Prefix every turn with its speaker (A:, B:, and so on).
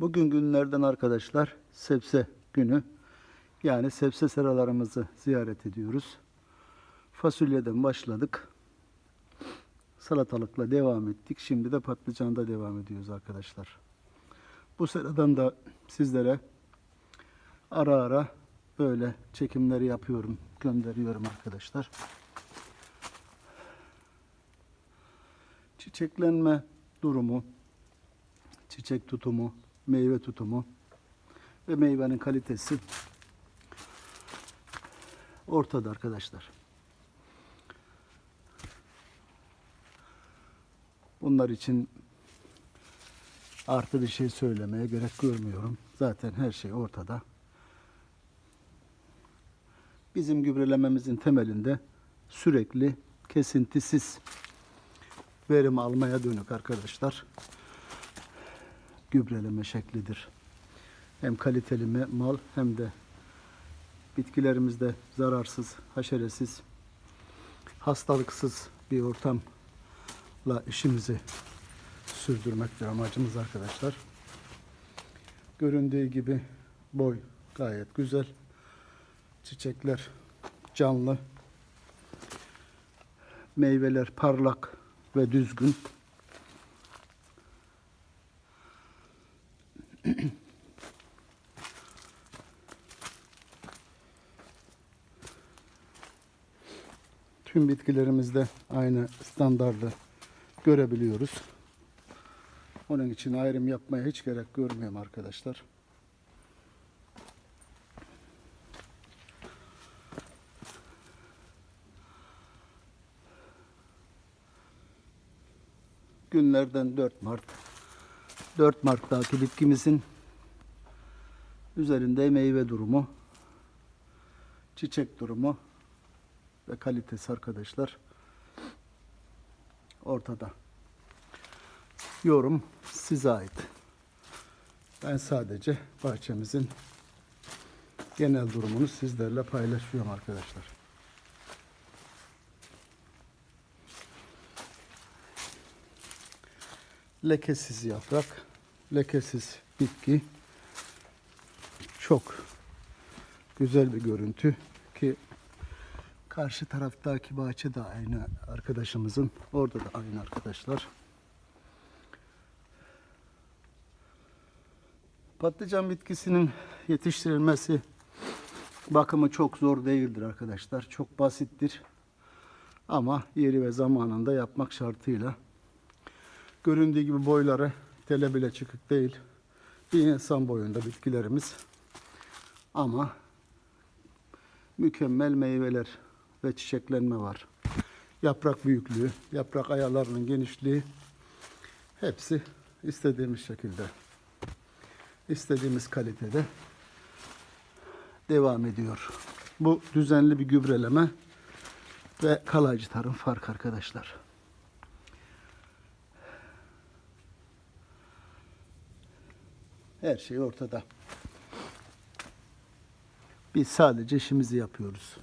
A: Bugün günlerden arkadaşlar sebze günü. Yani sebze seralarımızı ziyaret ediyoruz. Fasulyeden başladık. Salatalıkla devam ettik. Şimdi de patlıcanda devam ediyoruz arkadaşlar. Bu sıradan da sizlere ara ara böyle çekimleri yapıyorum, gönderiyorum arkadaşlar. Çiçeklenme durumu, çiçek tutumu, meyve tutumu ve meyvenin kalitesi ortada arkadaşlar. Bunlar için artı bir şey söylemeye gerek görmüyorum. Zaten her şey ortada. Bizim gübrelememizin temelinde sürekli kesintisiz verim almaya dönük arkadaşlar. Gübreleme şeklidir. Hem kaliteli mal hem de bitkilerimizde zararsız, haşeresiz, hastalıksız bir ortamla işimizi sürdürmektir amacımız arkadaşlar. Göründüğü gibi boy gayet güzel. Çiçekler canlı. Meyveler parlak ve düzgün. Tüm bitkilerimizde aynı standardı görebiliyoruz. Onun için ayrım yapmaya hiç gerek görmüyorum arkadaşlar. Günlerden 4 Mart. 4 Mart'taki bitkimizin üzerinde meyve durumu, çiçek durumu ve kalitesi arkadaşlar ortada. Yorum size ait. Ben sadece bahçemizin genel durumunu sizlerle paylaşıyorum arkadaşlar. Lekesiz yaprak, lekesiz bitki. Çok güzel bir görüntü karşı taraftaki bahçe de aynı arkadaşımızın. Orada da aynı arkadaşlar. Patlıcan bitkisinin yetiştirilmesi bakımı çok zor değildir arkadaşlar. Çok basittir. Ama yeri ve zamanında yapmak şartıyla. Göründüğü gibi boyları tele bile çıkık değil. Bir insan boyunda bitkilerimiz. Ama mükemmel meyveler ve çiçeklenme var. Yaprak büyüklüğü, yaprak ayalarının genişliği hepsi istediğimiz şekilde istediğimiz kalitede devam ediyor. Bu düzenli bir gübreleme ve kalaycı tarım fark arkadaşlar. Her şey ortada. Biz sadece işimizi yapıyoruz.